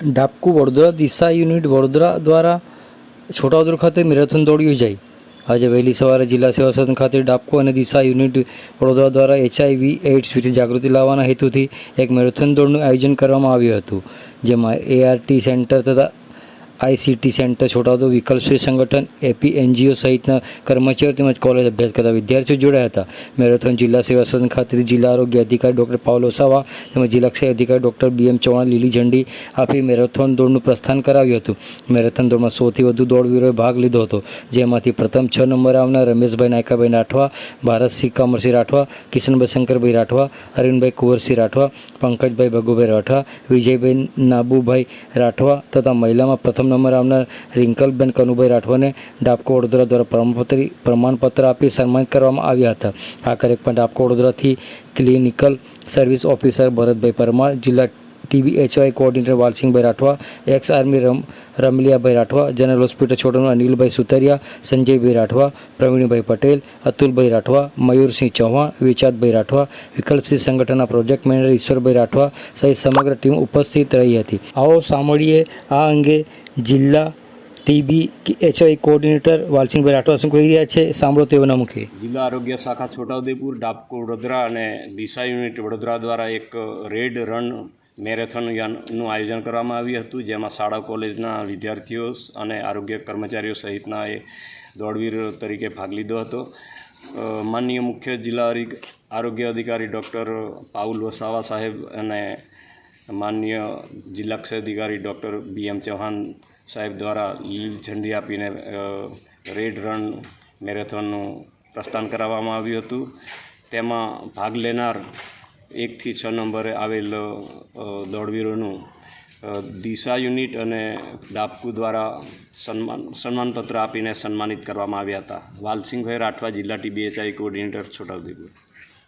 ડાબકુ Vadodara, Disha unit Vadodara દ્વારા છોટાઉદેપુર ખાતે marathon દોડ યોજાઈ. આજે વહેલી સવારે જિલ્લા સેવા સદન ખાતે ડાબકો અને દિશા યુનિટ વડોદરા દ્વારા એચઆઈવી, એઇડ્સ વિશે જાગૃતિ લાવવાના હેતુથી એક મેરેથોન દોડનું આયોજન કરવામાં આવ્યું હતું, જેમાં એઆરટી સેન્ટર તથા આઈસીટી સેન્ટર છોટાઉદેપુર વિકલ્પશ્રી સંગઠન, એપી, એનજીઓ સહિતના કર્મચારીઓ તેમજ કોલેજ અભ્યાસ કરતા વિદ્યાર્થીઓ જોડાયા હતા. મેરેથોન જિલ્લા સેવા સદન ખાતે જિલ્લા આરોગ્ય અધિકારી ડૉક્ટર પાઉલ ઓસાવા તેમજ જિલ્લા ક્ષય અધિકારી ડૉક્ટર બી એમ ચૌહાણ, લીલી ઝંડી આપી મેરેથોન દોડનું પ્રસ્થાન કરાવ્યું હતું. મેરેથોન દોડમાં સૌથી વધુ દોડવીરોએ ભાગ લીધો હતો. જેમાંથી પ્રથમ છ નંબર આવનાર રમેશભાઈ નાયકાભાઈ રાઠવા ભારતસિંહ કમરસિંહ રાઠવા, કિશનભાઈ શંકરભાઈ રાઠવા, અરવિંદભાઈ કુંવરસિંહ રાઠવા, પંકજભાઈ ભગુભાઈ રાઠવા, વિજયભાઈ નાબુભાઈ રાઠવા તથા મહિલામાં પ્રથમ નંબર આવનાર રિંકલબેન કનુભાઈ રાઠવાને ડાપકો વડોદરા દ્વારા પ્રમાણપત્ર પ્રમાણપત્ર આપી સન્માનિત કરવામાં આવ્યા હતા. આ કાર્યક્રમમાં ડાપકો વડોદરાથી clinical service officer Bharatbhai Parmar, જિલ્લા TB એચવાય coordinator Walsinhbhai Rathwa, ex army રમ, રમલિયાભાઈ રાઠવા, જનરલ હોસ્પિટલ છોટાનું અનિલભાઈ સુતરિયા, સંજયભાઈ રાઠવા, પ્રવીણભાઈ પટેલ, અતુલભાઈ રાઠવા, મયુરસિંહ ચૌહાણ વિચાદભાઈ રાઠવા, વિકલ્પસિંહ સંગઠનના પ્રોજેક્ટ મેનેજર ઈશ્વરભાઈ રાઠવા સહિત સમગ્ર ટીમ ઉપસ્થિત રહી હતી. આવો સાંભળીએ આ અંગે જિલ્લા TB HIV coordinator Walsinghbhai Rathwa શું કહી રહ્યા છે? સાંભળો તેઓના મુખે જિલ્લા આરોગ્ય શાખા છોટાઉદેપુર ડાબકો વડોદરા અને દિશા યુનિટ વડોદરા દ્વારા એક રેડ રન મેરેથોન યાનનું આયોજન કરવામાં આવ્યું હતું, જેમાં શાળા કોલેજના વિદ્યાર્થીઓ અને આરોગ્ય કર્મચારીઓ સહિતના એ દોડવીર તરીકે ભાગ લીધો હતો. માનનીય મુખ્ય જિલ્લા આરોગ્ય અધિકારી ડૉક્ટર પાઉલ વસાવા સાહેબ અને માનનીય જિલ્લા ક્ષય અધિકારી ડૉક્ટર બી એમ ચૌહાણ સાહેબ દ્વારા લીલી ઝંડી આપીને રેડ રન મેરેથોનનું પ્રસ્થાન કરાવવામાં આવ્યું હતું. તેમાં ભાગ લેનાર એકથી છ નંબરે આવેલ દોડવીરોનું દિશા યુનિટ અને ડાપકુ દ્વારા સન્માન, સન્માનપત્ર આપીને સન્માનિત કરવામાં આવ્યા હતા. વાલસિંહભાઈ રાઠવા જિલ્લા ટીબીએચઆઈ કોઓર્ડિનેટર છોટાઉદેપુર.